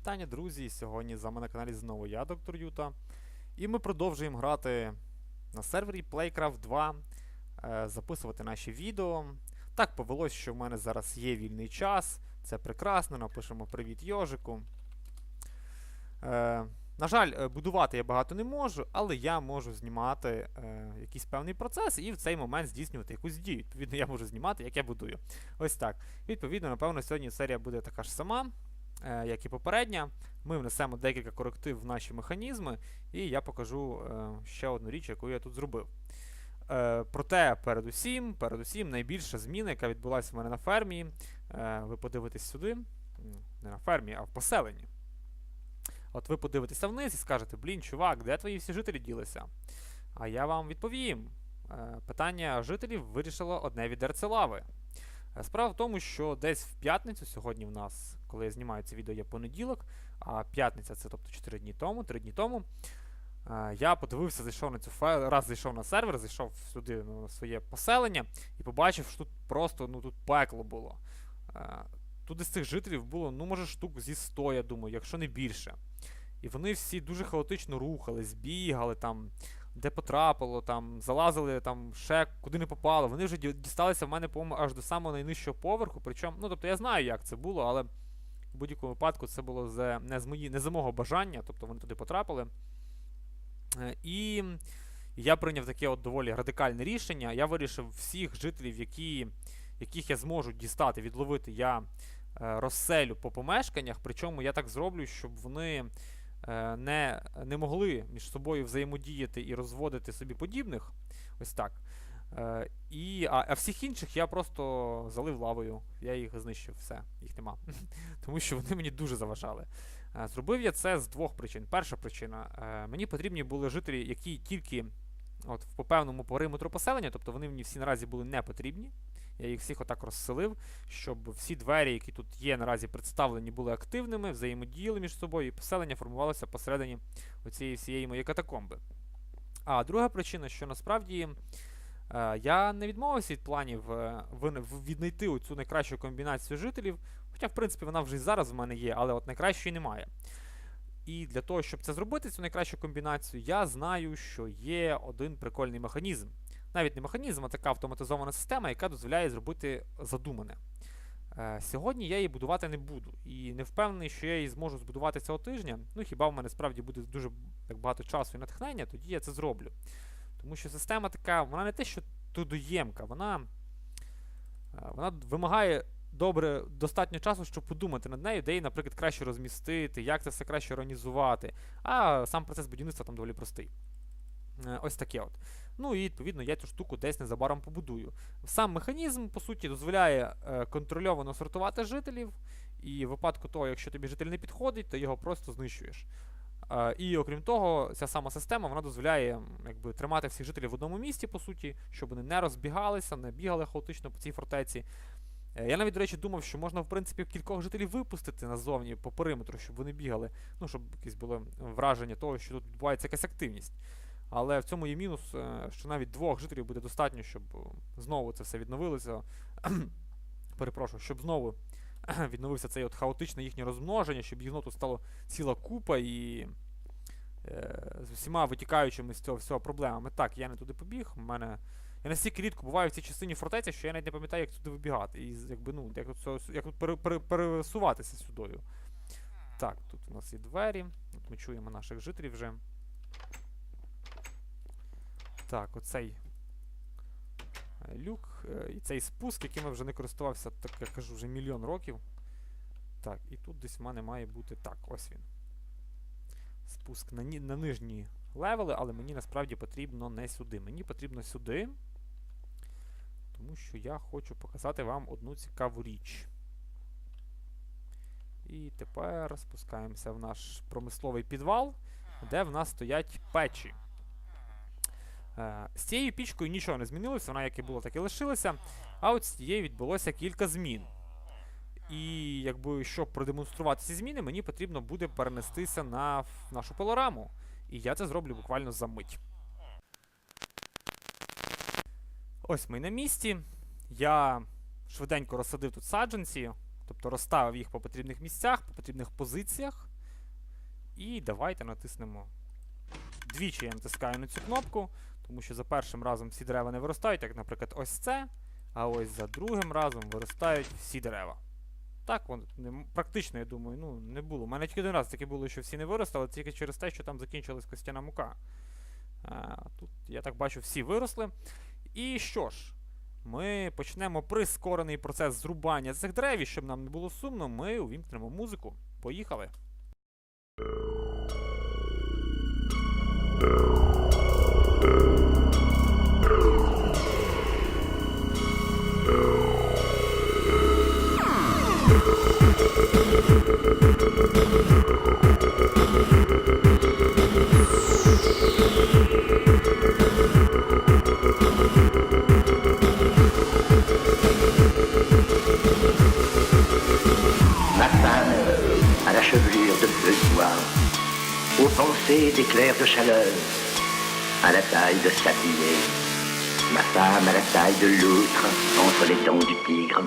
вітання, друзі! Сьогодні з вами на каналі знову я, доктор Юта. І ми продовжуємо грати на сервері Playcraft 2, е, записувати наші відео. Так повелось, що в мене зараз є вільний час. Це прекрасно, напишемо привіт Йожику. Е, на жаль, е, будувати я багато не можу, але я можу знімати якийсь певний процес і в цей момент здійснювати якусь дію. Відповідно, я можу знімати, як я будую. Ось так. Відповідно, напевно, сьогодні серія буде така ж сама, як і попередня. Ми внесемо декілька коректив в наші механізми, і я покажу е, ще одну річ, яку я тут зробив. Е, проте, передусім, передусім, найбільша зміна, яка відбулася в мене на фермі. Е, ви подивитесь сюди, не на фермі, а в поселенні. От ви подивитеся вниз і скажете, блін, чувак, де твої всі жителі ділися? А я вам відповім. Е, Питання жителів вирішило одне відерце лави. Е, Справа в тому, що десь в п'ятницю, сьогодні в нас, коли я знімаю це відео, є понеділок, а п'ятниця це тобто 4 дні тому, 3 дні тому. е, Я подивився, зайшов на цю файл, раз зайшов на сервер, зайшов сюди ну, на своє поселення і побачив, що тут просто ну, тут пекло було. Е, Тут із цих жителів було, ну, може, штук зі 100, я думаю, якщо не більше. І вони всі дуже хаотично рухались, бігали там, де потрапило, там, залазили там ще куди не попало. Вони вже дісталися в мене, по-моєму, аж до самого найнижчого поверху. Причому, ну тобто я знаю, як це було, але будь-якому випадку це було за, не, з мої, не за мого бажання, тобто вони туди потрапили. Е, І я прийняв таке от доволі радикальне рішення. Я вирішив всіх жителів, які, яких я зможу дістати, відловити, я е, розселю по помешканнях. Причому я так зроблю, щоб вони е, не, не могли між собою взаємодіяти і розводити собі подібних. Ось так. Е, і, а, а всіх інших я просто залив лавою. Я їх знищив, все, їх нема. Тому що вони мені дуже заважали. Е, Зробив я це з двох причин. Перша причина: е, мені потрібні були жителі, які тільки от, по певному периметру поселення, тобто вони мені всі наразі були не потрібні. Я їх всіх отак розселив, щоб всі двері, які тут є наразі представлені, були активними, взаємодіяли між собою, і поселення формувалося посередині оцієї всієї моєї катакомби. А друга причина, що насправді я не відмовився від планів е, віднайти оцю найкращу комбінацію жителів, хоча, в принципі, вона вже і зараз в мене є, але от найкращої немає. І для того, щоб це зробити, цю найкращу комбінацію, я знаю, що є один прикольний механізм. Навіть не механізм, а така автоматизована система, яка дозволяє зробити задумане. Е, сьогодні я її будувати не буду. І не впевнений, що я її зможу збудувати цього тижня. Ну хіба в мене справді буде дуже так багато часу і натхнення, тоді я це зроблю. Тому що система така, вона не те, що трудоємка, вона, е, вона вимагає добре достатньо часу, щоб подумати над нею, де її, наприклад, краще розмістити, як це все краще організувати. А сам процес будівництва там доволі простий. Е, Ось таке от. Ну і відповідно я цю штуку десь незабаром побудую. Сам механізм, по суті, дозволяє е, контрольовано сортувати жителів, і в випадку того, якщо тобі житель не підходить, то його просто знищуєш. І окрім того, ця сама система вона дозволяє якби, тримати всіх жителів в одному місці, по суті, щоб вони не розбігалися, не бігали хаотично по цій фортеці. Е, Я навіть, до речі, думав, що можна, в принципі, кількох жителів випустити назовні по периметру, щоб вони бігали, ну, щоб якесь було враження того, що тут відбувається якась активність. Але в цьому є мінус, е, що навіть двох жителів буде достатньо, щоб знову це все відновилося. Перепрошую, щоб знову відновився цей от хаотичне їхнє розмноження, щоб їх тут стало ціла купа і е, з усіма витікаючими з цього всього проблемами. Так, я не туди побіг. У мене. Я настільки рідко буваю в цій частині фортеці, що я навіть не пам'ятаю, як туди вибігати. І якби, ну, як тут, як тут пере, пере, пересуватися сюдою. Так, тут у нас є двері. От ми чуємо наших жителів вже. Так, оцей люк е, і цей спуск, яким я вже не користувався, так я кажу, вже мільйон років. Так, і тут десь в мене має бути. Так, ось він. Спуск на, на нижні левели, але мені насправді потрібно не сюди. Мені потрібно сюди. Тому що я хочу показати вам одну цікаву річ. І тепер спускаємося в наш промисловий підвал, де в нас стоять печі. Е, З цією пічкою нічого не змінилося, вона як і була, так і лишилася. А от з цією відбулося кілька змін. І якби щоб продемонструвати ці зміни, мені потрібно буде перенестися на нашу пилораму. І я це зроблю буквально за мить. Ось ми на місці. Я швиденько розсадив тут саджанці, тобто розставив їх по потрібних місцях, по потрібних позиціях. І давайте натиснемо. Двічі я натискаю на цю кнопку, тому що за першим разом всі дерева не виростають, як, наприклад, ось це. А ось за другим разом виростають всі дерева. Так, вон, не, практично, я думаю, ну, не було. У мене тільки один раз таке було, що всі не виростали, тільки через те, що там закінчилась костяна мука. А, тут, я так бачу, всі виросли. І що ж, ми почнемо прискорений процес зрубання цих дерев, і щоб нам не було сумно, ми увімкнемо музику. Поїхали. D'éclairs de chaleur, à la taille de sablier, ma femme à la taille de loutre entre les dents du tigre.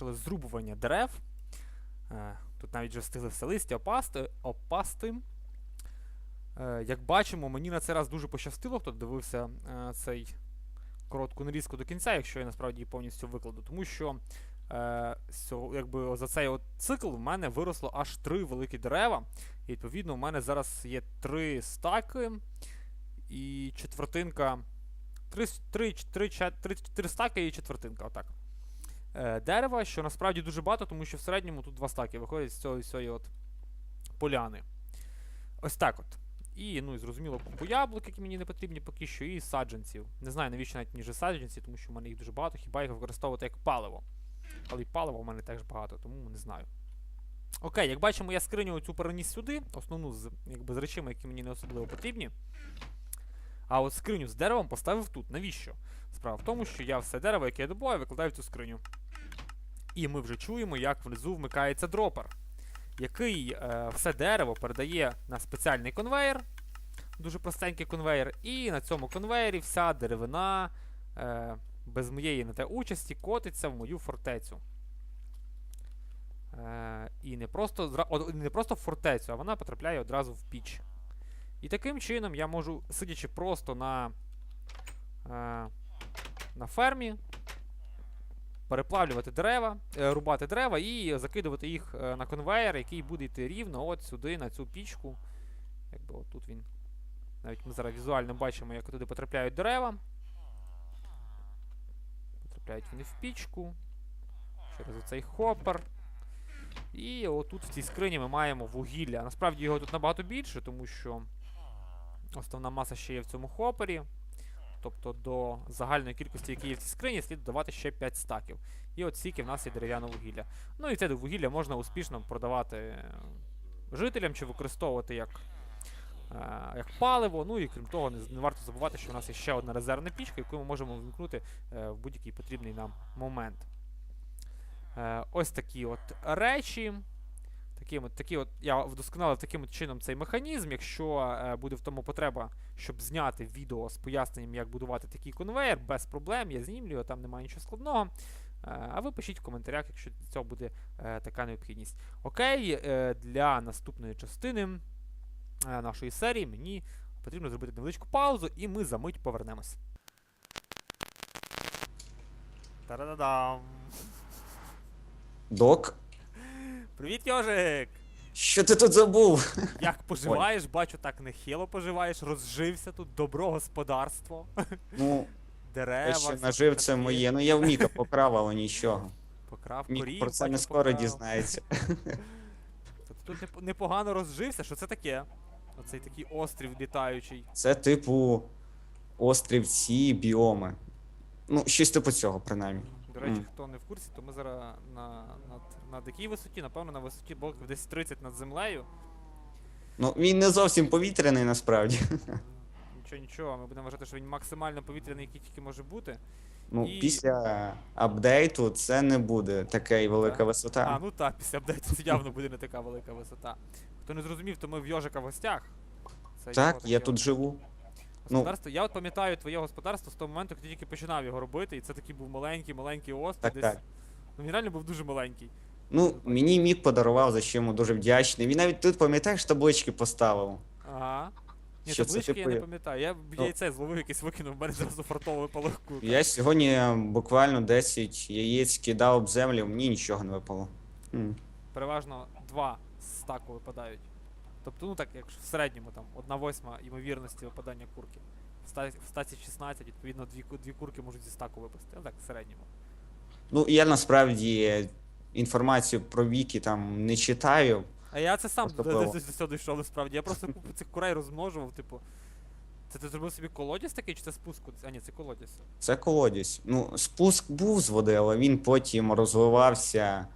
Завершили зрубування дерев. Е, Тут навіть вже встигли все листя опасти. опасти. Е, Як бачимо, мені на цей раз дуже пощастило, хто дивився е, цей коротку нарізку до кінця, якщо я насправді повністю викладу. Тому що якби за цей от цикл в мене виросло аж три великі дерева. І відповідно, в мене зараз є три стаки і четвертинка. Три, три, три, три, три стаки і четвертинка, отак. Е, дерева, що насправді дуже багато, тому що в середньому тут два стаки виходять з цього, цієї от поляни. Ось так от. І, ну, і зрозуміло, купу яблук, які мені не потрібні поки що, і саджанців. Не знаю, навіщо навіть ніж саджанці, тому що в мене їх дуже багато, хіба їх використовувати як паливо. Але й палива в мене теж багато, тому не знаю. Окей, як бачимо, я скриню цю переніс сюди, основну з, якби, з речами, які мені не особливо потрібні. А от скриню з деревом поставив тут. Навіщо? Справа в тому, що я все дерево, яке я добуваю, викладаю в цю скриню. І ми вже чуємо, як внизу вмикається дропер, який е, все дерево передає на спеціальний конвейер, дуже простенький конвейер, і на цьому конвейері вся деревина е, без моєї на те участі котиться в мою фортецю. Е, і не просто, не просто в фортецю, а вона потрапляє одразу в піч. І таким чином я можу, сидячи просто на, е, на фермі, переплавлювати дерева, е, рубати дерева і закидувати їх е, на конвейер, який буде йти рівно от сюди, на цю пічку. Якби от він. Навіть ми зараз візуально бачимо, як туди потрапляють дерева. Потрапляють вони в пічку. Через оцей хоппер. І отут в цій скрині ми маємо вугілля. Насправді його тут набагато більше, тому що основна маса ще є в цьому хопері. Тобто до загальної кількості, які є в цій скрині, слід додавати ще 5 стаків. І от стільки в нас є дерев'яне вугілля. Ну і це вугілля можна успішно продавати е, жителям чи використовувати як е, як паливо. Ну і крім того, не, не варто забувати, що у нас є ще одна резервна пічка, яку ми можемо вмкнути е, в будь-який потрібний нам момент. Е, ось такі от речі. Таким от, такі от, я вдосконалив таким от чином цей механізм. Якщо е, буде в тому потреба, щоб зняти відео з поясненням, як будувати такий конвейер, без проблем, я знімлю його, там немає нічого складного. Е, а ви пишіть в коментарях, якщо для цього буде е, така необхідність. Окей, е, для наступної частини е, нашої серії мені потрібно зробити невеличку паузу, і ми за мить повернемось. Та-да-да-дам! Док, Привіт, Йожик! що ти тут забув? Як поживаєш? Бачу, так нехило поживаєш, розжився тут, добро господарство, Ну, дерева. що нажив, це моє. Ну я в Міка покрав, але нічого. Покрав Мік корів, про це не скоро покрав. дізнається. Тут непогано розжився, що це таке? Оцей такий острів літаючий. Це типу острівці, біоми. Ну, щось типу цього, принаймні. До речі, Мгм. хто не в курсі, то ми зараз на, над, над якій висоті? Напевно, на висоті блоків десь 30 над землею. Ну, він не зовсім повітряний насправді. Нічого, нічого, ми будемо вважати, що він максимально повітряний, який тільки може бути. Ну, І- після апдейту це не буде така і велика Так. висота. А, ну так, після апдейту це явно буде не така велика висота. Хто не зрозумів, то ми в Йожика в гостях. Це так, я таке тут живу. Господарство. Я от пам'ятаю твоє господарство з того моменту, коли ти тільки починав його робити, і це такий був маленький, маленький острів. Так, десь. так. Ну він реально був дуже маленький. Ну, мені Мік подарував, за що йому дуже вдячний. Він навіть тут, пам'ятаєш, таблички поставив. Ага. Ні, Що це, таблички я типу, не пам'ятаю. Я б ну- яйце зловив якесь викинув, в мене зразу фартово випало. Я сьогодні буквально 10 яєць кидав об землю, мені нічого не випало. М. Переважно два з стаку випадають. Тобто, ну так, якщо в середньому там одна восьма ймовірності випадання курки. В ста- В стаці 16, відповідно, дві, ку- дві курки можуть зі стаку випасти. Ну так, в середньому. Ну, я насправді інформацію про віки там не читаю. А я це сам до, до, до, до цього дійшов насправді. Я просто купу цих курей розмножував, типу. Це ти зробив собі колодязь такий, чи це спуск? А ні, це колодязь. Це колодязь. Ну, спуск був з води, але він потім розвивався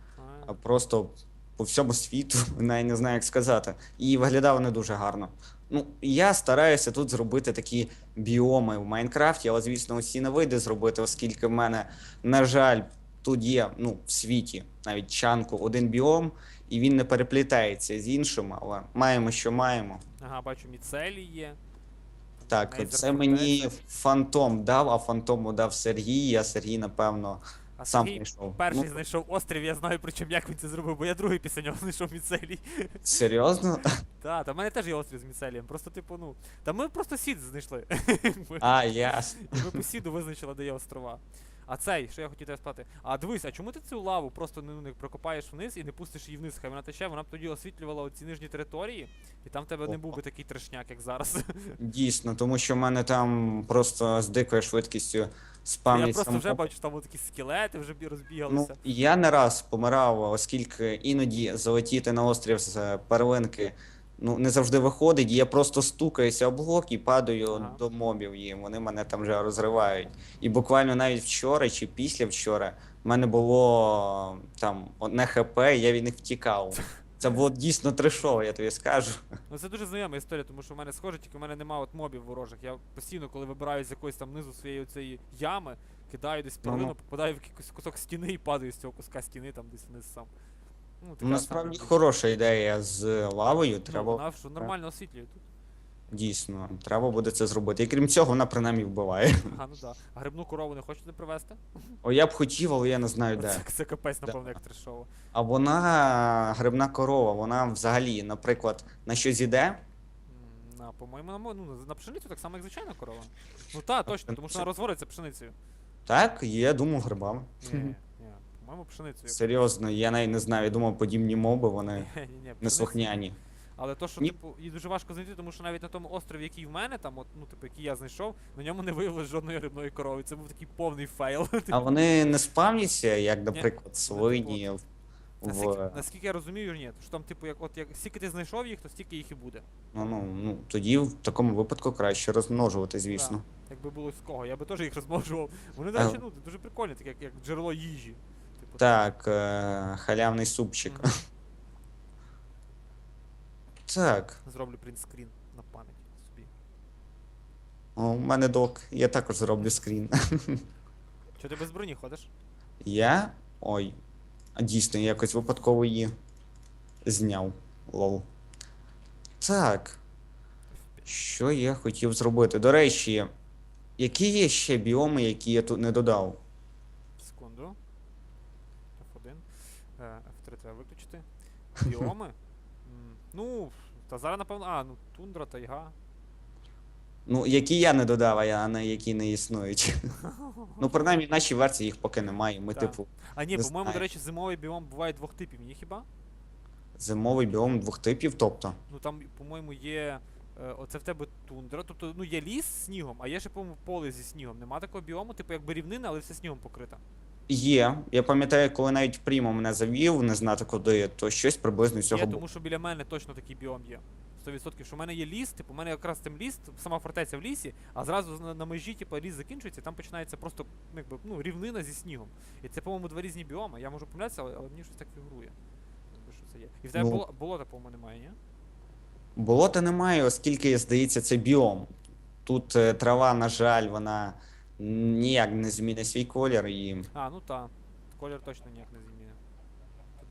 а, просто по всьому світу, навіть не знаю, як сказати. І виглядав не дуже гарно. Ну, я стараюся тут зробити такі біоми в Майнкрафті, але, звісно, усі не вийде зробити, оскільки в мене, на жаль, тут є ну, в світі навіть чанку один біом, і він не переплітається з іншим, але маємо, що маємо. Ага, бачу, міцелій є. Так, Нейзер це мені фантом дав, а фантому дав Сергій, а Сергій, напевно, А сам Сергій знайшов. перший Ну, знайшов острів, я знаю, причому як він це зробив, бо я другий після нього знайшов міцелій. серйозно? Та, та в мене теж є острів з міцелієм. Просто, типу, ну. Та ми просто сід знайшли. А, ясно. Ми по сіду визначили, де є острова. А цей, що я хотів тебе спитати. А дивись, а чому ти цю лаву просто ну, не прокопаєш вниз і не пустиш її вниз, хай вона тече, вона б тоді освітлювала оці нижні території, і там в тебе не був би такий трешняк, як зараз. Дійсно, тому що в мене там просто з дикою швидкістю Я спам'ять просто вже самого- бачу, там такі скелети вже Ну, розбігалися. я не раз помирав, оскільки іноді залетіти на острів з е, перлинки ну, не завжди виходить. Я просто стукаюся об блок і падаю Ага. до мобів їм. Вони мене там вже розривають. І буквально навіть вчора чи після вчора в мене було там одне хп, і я від них втікав. Це було дійсно трешово, я тобі скажу. Ну це дуже знайома історія, тому що в мене схоже, тільки в мене немає от мобів ворожих. Я постійно, коли вибираю з якоїсь там низу своєї цієї ями, кидаю десь Ну-ну. попадаю в якийсь кусок стіни і падаю з цього куска стіни там десь вниз сам. Ну, така насправді сама хороша ідея з лавою. Ну, Треба вона що нормально освітлює тут. дійсно, треба буде це зробити. І крім цього, вона принаймні вбиває. Ага, ну да. А грибну корову не хочете привезти? О, я б хотів, але я не знаю де. Це, це капець, напевно, як трешово. А вона грибна корова, вона взагалі, наприклад, на щось іде. М, На, по-моєму, на, мо- ну, на пшеницю так само, як звичайна корова. Ну так, точно, тому що вона розводиться пшеницею. Так, я думав грибами. Ні, по-моєму, пшеницею. Серйозно, я навіть не знаю, я думав, подібні моби, вони Ні, ні, ні, не слухняні. Але то, що, Ні. типу, її дуже важко знайти, тому що навіть на тому острові, який в мене, там, от, ну, типу, який я знайшов, на ньому не виявилось жодної грибної корови. Це був такий повний фейл. А вони не спавняться, як, наприклад, свині в. Наскільки, наскільки я розумію, ні. Що там, типу, як от як скільки ти знайшов їх, то стільки їх і буде. Ну, ну, ну, тоді в такому випадку краще розмножувати, звісно. Якби було з кого, я би теж їх розмножував. Вони, до речі, ну, дуже прикольні, так як, як джерело їжі. Так, е, халявний супчик. Мгм. Так. Зроблю принтскрін на пам'ять собі. О, у мене док. Я також зроблю скрін. Чого ти без броні ходиш? Я. Ой. А дійсно, я якось випадково її зняв. Лол. Так. Що я хотів зробити? До речі, які є ще біоми, які я тут не додав? Треба виключити. Біоми. Ну, та зараз, напевно. А, ну тундра, тайга. Ну, які я не додав, а не які не існують. Ну, принаймні, в нашій версії їх поки немає. Ми, Так. типу, А ні, по-моєму, до речі, зимовий біом буває двох типів, ні хіба? зимовий біом двох типів, тобто. Ну там, по-моєму, є. е, Оце в тебе тундра. Тобто, ну є ліс з снігом, а є ще, по-моєму, поле зі снігом. Нема такого біому, типу якби рівнина, але все снігом покрита. Є. Я пам'ятаю, коли навіть Прімо мене завів, не знати куди, то щось приблизно цього Є, було. тому що біля мене точно такий біом є. 100%, що в мене є ліс, типу, у мене якраз тим ліс, сама фортеця в лісі, а зразу на, на межі, типу, ліс закінчується, і там починається просто ну, якби, ну, рівнина зі снігом. І це, по-моєму, два різні біоми. Я можу помилятися, але, але мені щось так фігурує. Якби, що це є. І в тебе Ну. боло- болота, по-моєму, немає, ні? Болота немає, оскільки, здається, це біом. Тут е, трава, на жаль, вона ніяк не змінить свій колір і. А, ну та. Колір точно ніяк не зміни.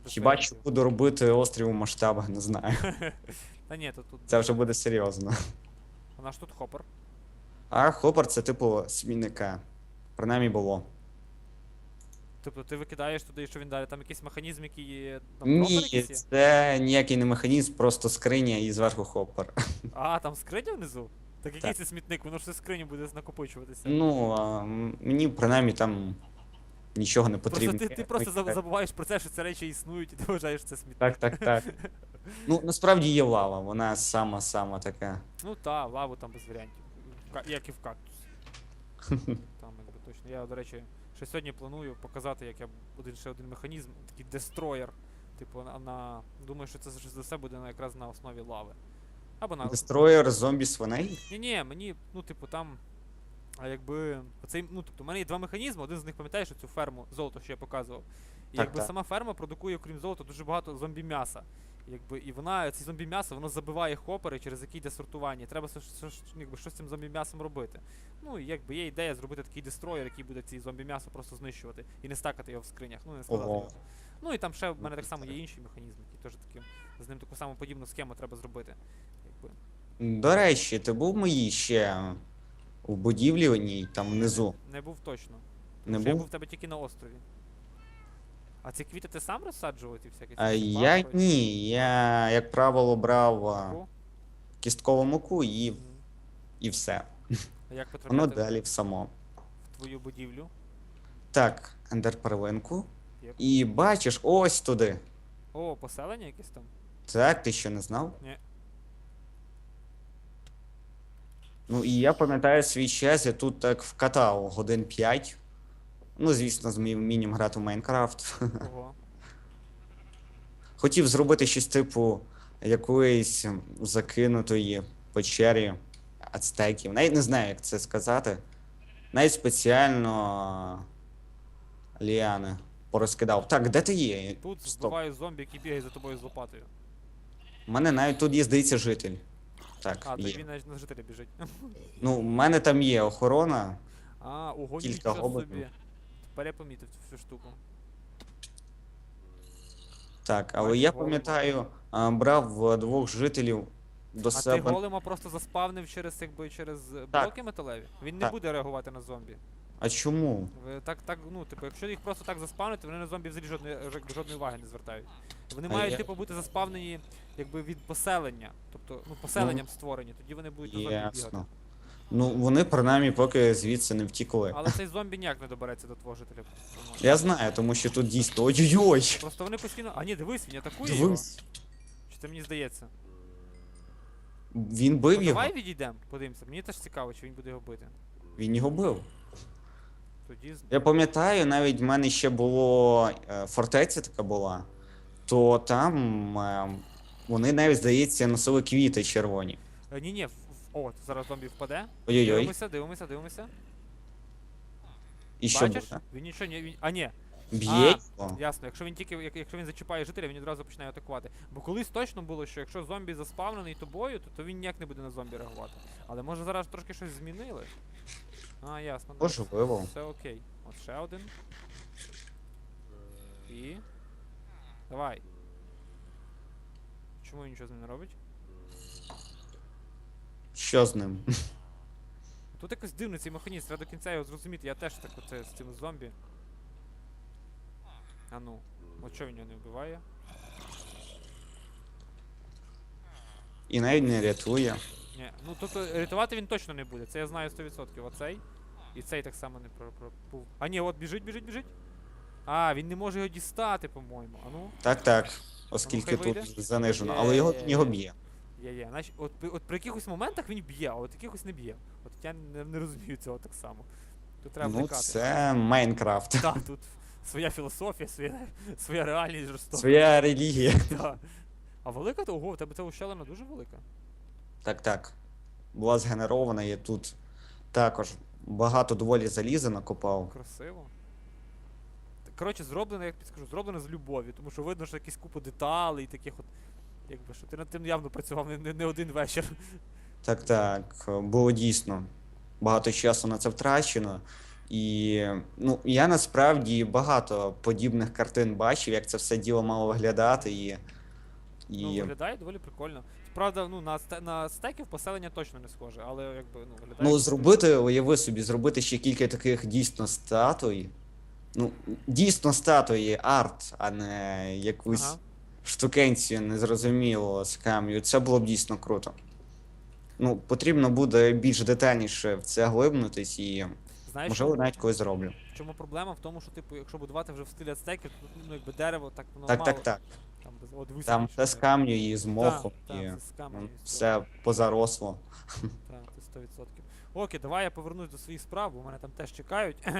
Хіба що буду робити острів у масштабах, не знаю. Та ні, то тут. Це вже буде серйозно. А наш тут хопер. А хопер це типу смінника. Принаймні було. Тобто ти викидаєш туди, що він далі. Там якийсь механізм, який є. Там Ні, якийсь є? це ніякий не механізм, просто скриня і зверху хопер. А, там скриня внизу? Так який Так. це смітник? Воно ж все скриню буде накопичуватися. Ну, а, мені принаймні там нічого не потрібно. Просто ти, ти просто заб- забуваєш про це, що ці речі існують, і ти вважаєш це смітник. Так, так, так. Ну, насправді є лава, вона сама-сама така. Ну та, лаву там без варіантів. Як і в кактус. Там якби точно. Я, до речі, ще сьогодні планую показати, як я один ще один механізм, такий дестроєр. Типу, на. Думаю, що це за все буде на, якраз на основі лави. Або на. Дестроєр зомбі свиней? Ні, ні, мені, ну, типу, там. А якби. Оцей, ну, тобто, у мене є два механізми, один з них пам'ятаєш цю ферму золото, що я показував. І Так, якби так. сама ферма продукує, крім золота, дуже багато зомбі м'яса. Якби, і вона, ці зомбі м'ясо, воно забиває хопери, через які йде сортування. Треба якби, щось з цим зомбі м'ясом робити. Ну, і якби є ідея зробити такий дестроєр, який буде ці зомбі м'ясо просто знищувати і не стакати його в скринях. Ну, не складати Ого. його. Ну і там ще в мене так само є інші механізми, які теж такі. З ним таку саму подібну схему треба зробити. Якби. До речі, ти був моїй ще у будівлі одній, там внизу. Не був точно. Не Що Я був? був в тебе тільки на острові. А ці квіти ти сам розсаджував ті всякі? А ці я бабки? ні. Я, як правило, брав а, Ку? кісткову муку і, Мгм. і все. А як Воно потрапити далі в само. в твою будівлю? Так, ендерпервинку. Єп. І бачиш, ось туди. О, поселення якесь там? Так, ти що не знав? Ні. Ну і я пам'ятаю свій час, я тут так вкатав годин 5. Ну, звісно, з моїм мінім грати в Майнкрафт. Ого. Хотів зробити щось типу якоїсь закинутої печері ацтеків. Навіть не знаю, як це сказати. Навіть спеціально ліани порозкидав. Так, де ти є? Тут Стоп. вбиваю зомбі, який бігає за тобою з лопатою. У мене навіть тут є, здається, житель. Так, А, то є. він навіть на жителя біжить. Ну, в мене там є охорона. А, ого, Кілька нічого гоблинів. собі. Тепер я помітив цю всю штуку. Так, але Бачу я голема. пам'ятаю, а, брав е, двох жителів до А ти себе. голема просто заспавнив через якби через е, блоки металеві? Він не Так. буде реагувати на зомбі. А чому? Ви Так, так, ну, типу, якщо їх просто так заспавнити, вони на зомбі взагалі жодної, жо- жодної уваги не звертають. Вони А мають, я- типу, бути заспавнені якби від поселення. Тобто, ну, поселенням створені, тоді вони будуть на зомбі бігати. Ясно. Ну, вони принаймні поки звідси не втікли. Але цей зомбі ніяк не добереться до твого жителя. Я знаю, тому що тут дійсно. Ой-ой-ой! Просто вони постійно. А ні, дивись, він атакує його. Дивись. Чи це мені здається? Він бив Ну, його. давай відійдемо, подивимося. Мені теж цікаво, чи він буде його бити. Він його бив. Тоді Я пам'ятаю, навіть в мене ще було е, фортеця така була, то там е, вони навіть, здається, носили квіти червоні. Е, Ні, ні, о, зараз зомбі впаде. Ой-ой-ой. Дивимося, дивимося, дивимося. І що Бачиш? буде? Він нічого не. Він... А ні. Б'є його. Ясно, якщо він тільки як- якщо він зачіпає жителя, він одразу починає атакувати. Бо колись точно було, що якщо зомбі заспавнений тобою, то, то він ніяк не буде на зомбі реагувати. Але може зараз трошки щось змінили. А, ясно. Можливо. Все окей. От ще один. І. Давай. Чому він нічого з ним не робить? Що з ним? Тут якось дивний цей механізм, треба до кінця його зрозуміти. Я теж так оце з цими зомбі. А ну, от що він його не вбиває? І навіть не рятує. Ні, ну тобто рятувати він точно не буде, це я знаю 100%. Оцей. І цей так само не про, про, був. А ні, от біжить, біжить, біжить. А, він не може його дістати, по-моєму. А ну, Так, так. Оскільки хай тут вийде. занижено, але його його б'є. є, є. Знаєш, от, при- от при якихось моментах він б'є, а от якихось не б'є. От я не, не розумію цього так само. Тут треба Ну, вникати. це Майнкрафт. Так, тут своя філософія, своя, своя реальність жорстока. Своя релігія. Да. А велика то ого, у тебе ця ущелина дуже велика. Так, так. Була згенерована, і тут також багато доволі заліза накопав. Красиво. Коротше, зроблено, як підскажу, зроблено з любов'ю, тому що видно, що якісь купу деталей, таких от. Якби що ти над тим явно працював не, не, один вечір. Так, так. Було дійсно багато часу на це втрачено. І ну, я насправді багато подібних картин бачив, як це все діло мало виглядати. І, Ну, виглядає доволі прикольно. Правда, ну, на, на стеків поселення точно не схоже, але якби, ну, виглядає. ну, зробити, уяви собі, зробити ще кілька таких дійсно статуй. Ну, дійсно статуї, арт, а не якусь Ага. штукенцію незрозуміло з камню. Це було б дійсно круто. Ну, потрібно буде більш детальніше в це глибнутись і, Знаєш, можливо, навіть когось зроблю. чому проблема? В тому, що, типу, якщо будувати вже в стилі ацтеків, то ну, якби дерево так воно Так, мало. так, так. Там, без- от, Там все з камню і з мохом, так, і це з каменю, ну, і все позаросло. Так, це 100%. Окей, давай я повернусь до своїх справ, бо мене там теж чекають.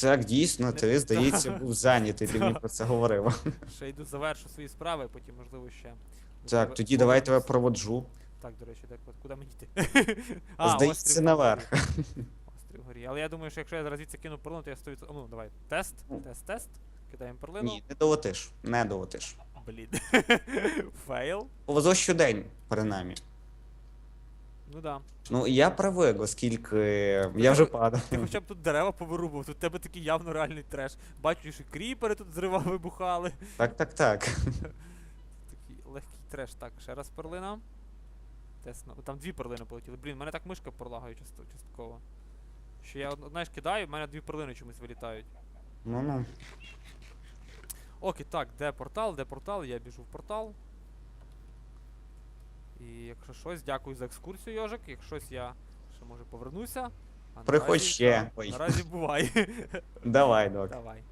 Так, дійсно, ти, здається, був зайнятий, ти мені про це говорив. Ще йду завершу свої справи, потім, можливо, ще. Так, тоді давай я тебе проводжу. Так, до речі, так, от куди мені йти? Здається, острів наверх. горі. Острів горі. Але я думаю, що якщо я зараз звідси кину перлину, то я 100%... Ну, давай, тест, Ну. тест, тест. Кидаємо перлину. Ні, не долетиш, не долетиш. Блін. Фейл. Повезло щодень, принаймні. Ну да. Ну, я привик, оскільки я вже падав. Ти хоча б тут дерева повирубав, тут в тебе такий явно реальний треш. Бачу, що кріпери тут зрива вибухали. Так, так, так. Такий легкий треш. Так, ще раз перлина. Тесно. Там дві перлини полетіли. Блін, мене так мишка пролагає частково. Що я, знаєш, кидаю, в мене дві перлини чомусь вилітають. Ну ну. Окей, так, де портал, де портал, я біжу в портал. І якщо щось, дякую за екскурсію, Йожик. Якщо щось я ще може повернуся. А Приходь наразі- ще. Наразі буває. Давай, док. Давай.